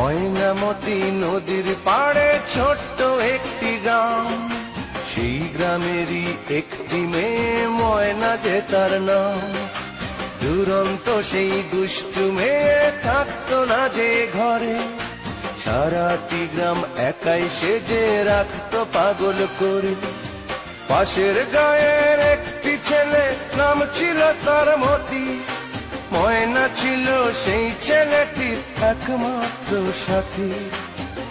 ময়নামতি নদীর পাড়ে ছোট্ট একটি গ্রাম। সেই গ্রামেরই একটি মেয়ে ময়না যে তার নাম। দুরন্ত সেই দুষ্টু মেয়ে থাকতো না যে ঘরে। সারাটি গ্রাম একাই সেজে রাখতো পাগল করে। পাশের গায়ের একটি ছেলে, নাম ছিল তার মতি। ময়না ছিল সেই ছেলেটির একমাত্র সাথী।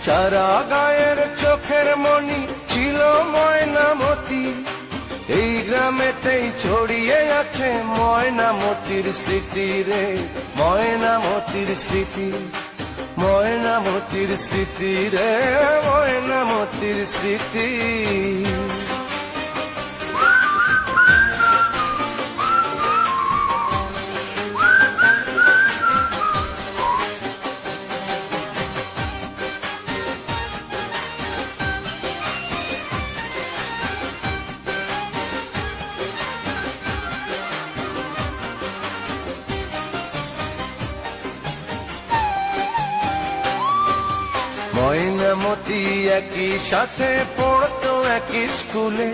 সারা গায়ের চোখের মনি ছিল ময়নামতি এই গ্রামেতেই ছড়িয়ে আছে ময়নামতির স্মৃতি রে ময়নামতির স্মৃতি। ময়নামতির স্মৃতি রে ময়নামতির স্মৃতি। ময়নামতি একই সাথে পড়তো একই স্কুলে।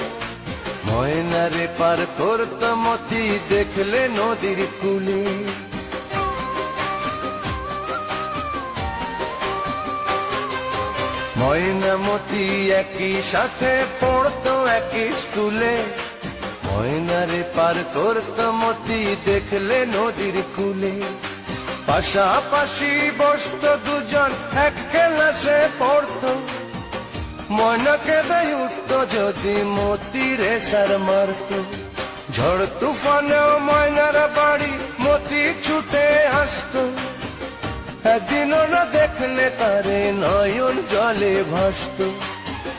ময়নারে পার করত মতি, দেখলে নদীর কুলে। ময়নামতি একই সাথে পড়তো একই স্কুলে। ময়নারে পার করত মতি, দেখলে নদীর কুলে। পাশাপাশি বসত দুজন, এক ক্লাসে পড়তো। ময়নাকে দেয় উঠত যদি মতিরে সার মারত। ঝড় তুফানেও ময়নার বাড়ি মতি ছুটে আসতো। একদিনও না দেখলে তারে নয়ন জলে ভাসত।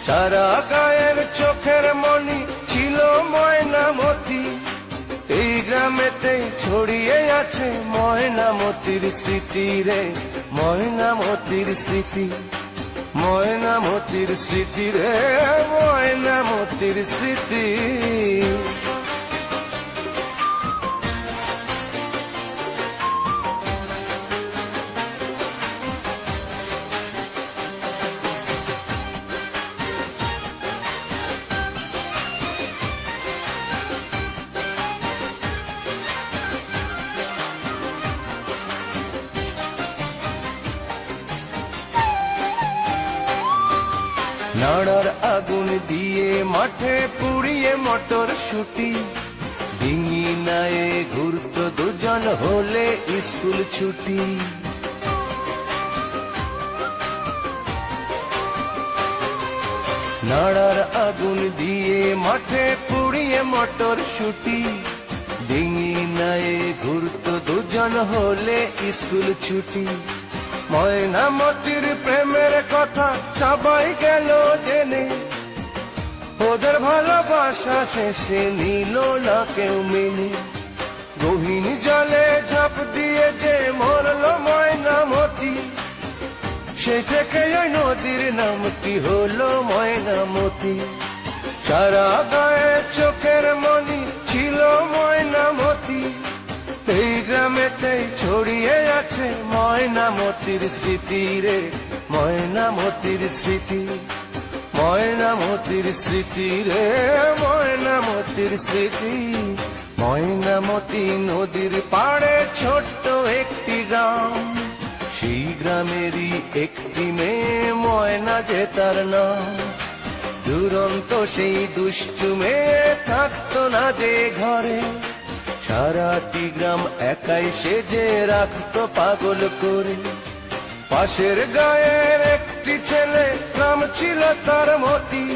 সারা গায়ের চোখের মনি ছিল ময়নামতি এই গ্রামেতেই ছড়িয়ে আছে ময়নামতির স্মৃতি রে। ময়নামতির স্মৃতি ময়নামতির স্মৃতি রে ময়নামতির স্মৃতি। নাড়ার আগুন দিয়ে মাঠে পুড়িয়ে মটর শুটি। ডিঙি নায়ে ঘুরতো দুজন হলে স্কুল ছুটি। নাড়ার আগুন দিয়ে মাঠে পুড়িয়ে মটর শুটি। ডিঙি নায়ে ঘুরতো দুজন হলে স্কুল ছুটি। ময়নামতির প্রেমের কথা সবাই গেল জেনে। ওদের ভালোবাসা শেষে নিল না কেউ মেনে। গহীন জলে ঝাঁপ দিয়ে যে মরল ময়নামতি সে থেকে নদীর নামটি হলো ময়নামতি সারা গায়ে চোখের মনি ছিল ময়নামতি এই গ্রামেতেই ছড়িয়ে আছে ময়নামতির স্মৃতি রে, ময়নামতির স্মৃতি ময়নামতির স্মৃতি রে, ময়নামতির স্মৃতি। ময়নামতি নদীর পাড়ে ছোট্ট একটি গ্রাম, সেই গ্রামেরই একটি মেয়ে ময়না যে তার নাম। দুরন্ত সেই দুষ্টু মেয়ে থাকতো না যে ঘরে সারাটি গ্রাম একাই সেজে রাখতো পাগল করে। পাশের গায়ের একটি ছেলে নাম ছিল তার মতি।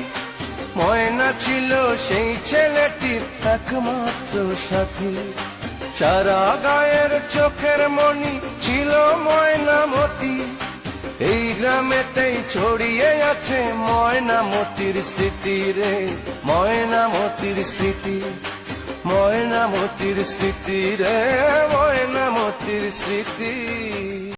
ময়না ছিল সেই ছেলেটির একমাত্র সাথী। সারা গায়ের চোখের মনি ছিল ময়না মতি। এই গ্রামেতেই ছড়িয়ে আছে ময়না মতির স্মৃতি রে, ময়না মতির স্মৃতি। ময়নামতির স্মৃতি রে ময়নামতির স্মৃতি।